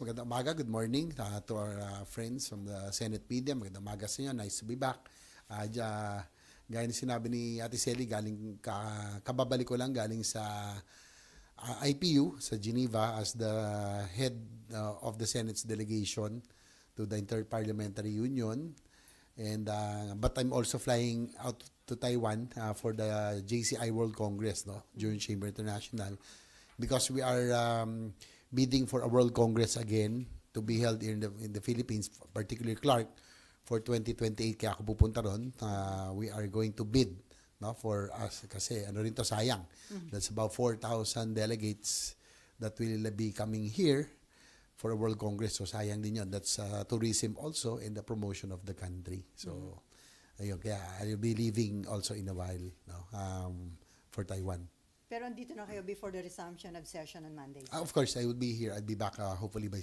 Magandang umaga, good morning uh, to our uh, friends from the Senate Media. Magandang umaga sa inyo, nice to be back. Uh, dya- gaya na sinabi ni Ate Sally, galing ka, kababalik ko lang galing sa uh, IPU sa Geneva as the head uh, of the Senate's delegation to the Interparliamentary Union. And uh, but I'm also flying out to Taiwan uh, for the JCI World Congress no during Chamber International because we are um, bidding for a World Congress again to be held in the in the Philippines particularly Clark for 2028 kaya ako pupunta ron Uh, we are going to bid no for us kasi ano rin to sayang that's about 4,000 delegates that will be coming here for a World Congress. So sayang din yun. That's uh, tourism also and the promotion of the country. So ayun, kaya I'll be leaving also in a while no, um, for Taiwan. Pero andito na kayo before the resumption of session on Monday. Uh, of course, I will be here. I'll be back uh, hopefully by